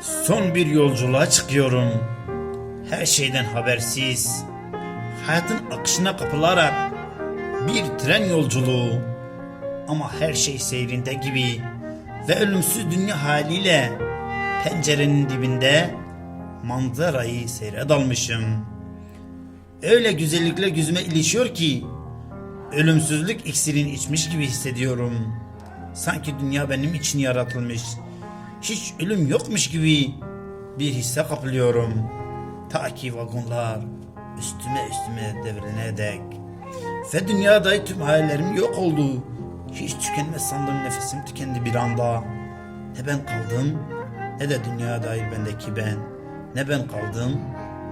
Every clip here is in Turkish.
Son bir yolculuğa çıkıyorum. Her şeyden habersiz. Hayatın akışına kapılarak bir tren yolculuğu. Ama her şey seyrinde gibi ve ölümsüz dünya haliyle pencerenin dibinde manzarayı seyre dalmışım. Öyle güzellikle yüzüme ilişiyor ki ölümsüzlük iksirini içmiş gibi hissediyorum. Sanki dünya benim için yaratılmış. Hiç ölüm yokmuş gibi bir hisse kapılıyorum. Ta ki vagonlar üstüme üstüme devrilene dek. Ve dünyada tüm hayallerim yok oldu. Hiç tükenmez sandığım nefesim tükendi bir anda. Ne ben kaldım ne de dünya dair bendeki ben. Ne ben kaldım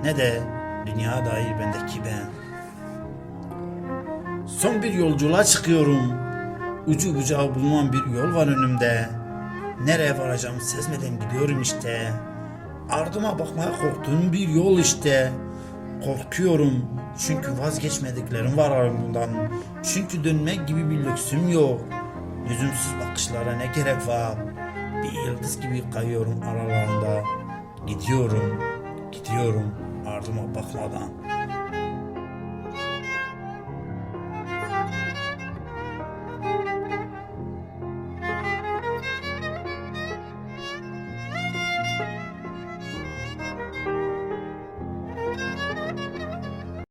ne de dünya dair bendeki ben. Son bir yolculuğa çıkıyorum. Ucu bucağı bulunan bir yol var önümde. Nereye varacağımı sezmeden gidiyorum işte. Ardıma bakmaya korktuğum bir yol işte. Korkuyorum çünkü vazgeçmediklerim var ardından. Çünkü dönmek gibi bir lüksüm yok. Lüzumsuz bakışlara ne gerek var? Bir yıldız gibi kayıyorum aralarında. Gidiyorum, gidiyorum ardıma bakmadan.